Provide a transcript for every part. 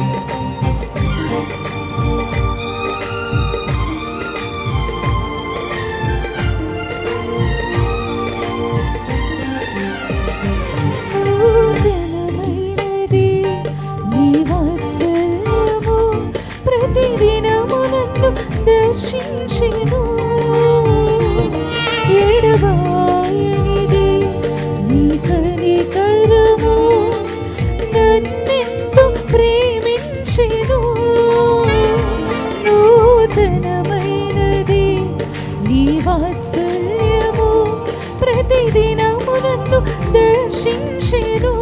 నూతనమైనది నూతనమైనది నీ వాత్సల్యము ప్రతిదినమునన్ను దర్శించెను.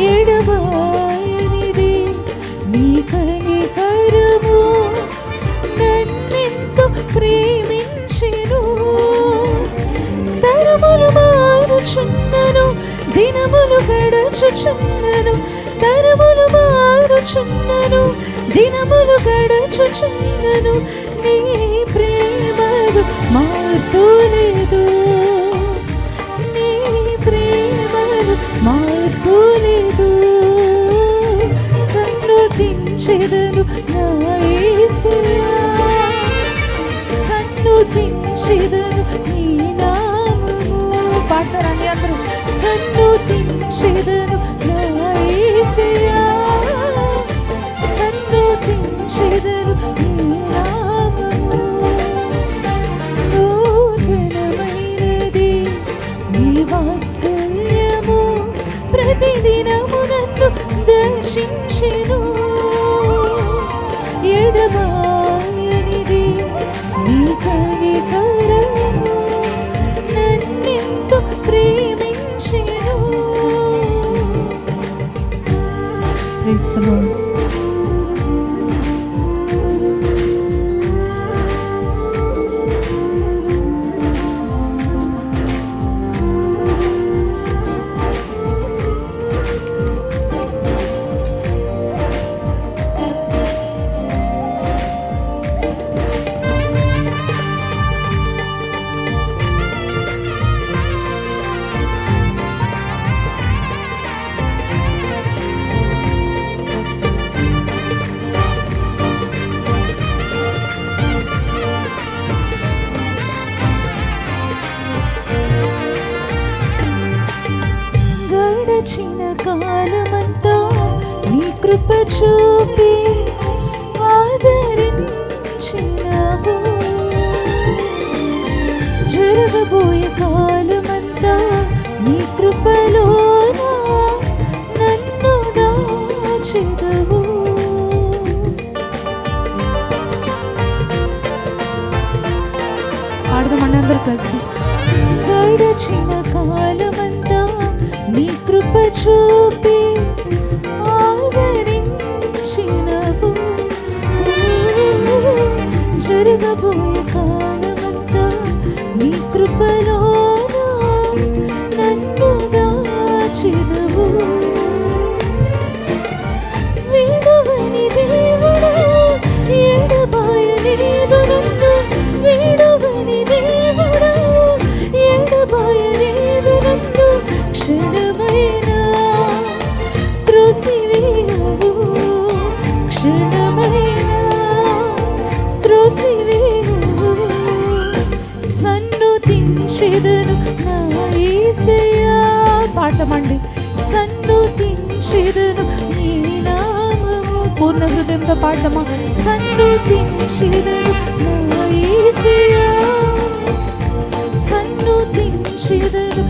ఎడబాయనిది నీ కనికరము నన్నెంతో ప్రేమించెను. తరములు మారుచున్నను దినములు గడచుచున్నను తరములు మారుచున్నను దినములు గడచుచున్నను నీ ప్రేమలు మార్పు లేదు నీ ప్రేమలు మార్పు లేదు సన్నుతించెదను నా సన్నుతించెదను నీ నామము. పాడతారండి అందరూ? సన్నుతించెదను గడిచిన కాలమంతా నీ కృప చూపి ఆదరించినవు. జరగబోయే కాలమంతా జరగబోయే కాలమంతా నీ కృపలో నన్ను దాచినవు. వీడవని దేవుడా ఎడబాయలేదు నన్ను వీడవని దేవుడా ఎడబాయలేదు నన్ను క్షణమైనా త్రోసివేయవు సన్నుతించెదను నా యేసయ్యా పాడతామండి సన్నుతించెదను నీ నామము. పూర్ణ హృదయంతో పాడదామా సన్నుతించెదను నా యేసయ్యా సన్నుతించెదను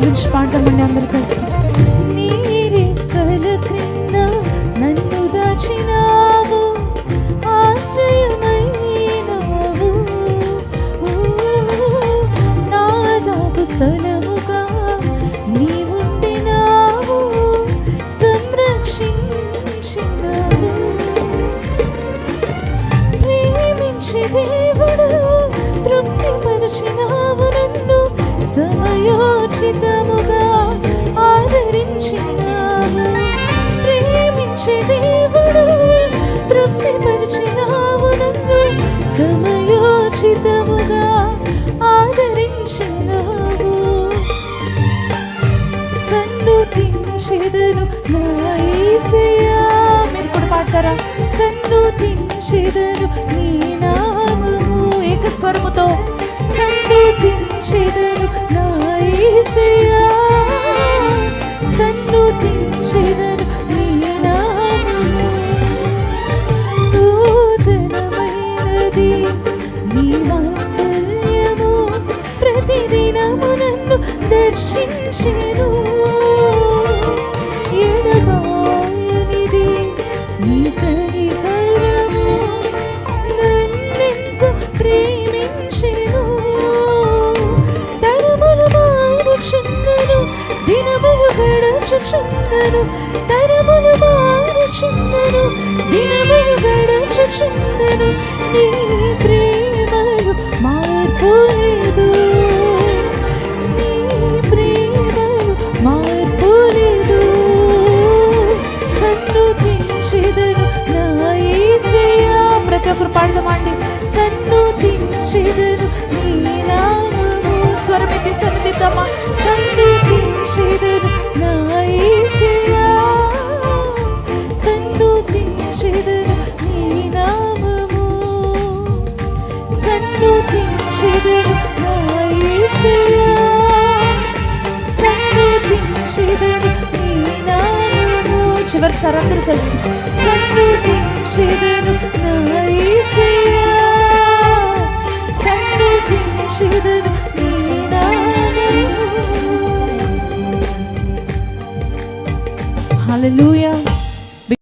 గురించి పాడతామండి సంరక్షించినావు. కలిసి దేవుడు తృప్తిపరిచినావు నన్ను సమయోచితముగా ఆదరించినావు ప్రేమించే దేవుడు తృప్తిపరిచినావు నన్ను. సమయోచితముగా ఆదరించినావు. సన్నుతించెదను నా యేసయ్యా మీరు కూడా పాడతారా? సన్నుతించెదను నీ నామము ఏక స్వరముతో దర్శించెను. ఎడబాయనిది నీ కనికరము నన్నెంత ప్రేమించెను. తరములు మారుచున్నను దినములు గడచుచున్నను తరములు మారుచున్నను దినములు గడచుచున్నను నీ ప్రేమలు మార్పు లేదు. స్వరమెత్తి సన్నిధితమా నా యేసయ్యా సన్నుతించెదను నీ నామము. సన్నుతించెదను నా యేసయ్యా సన్నుతించెదను నీ నామము. చివరి సరందరూ కలిసి. సన్నుతించెదను నా Hallelujah.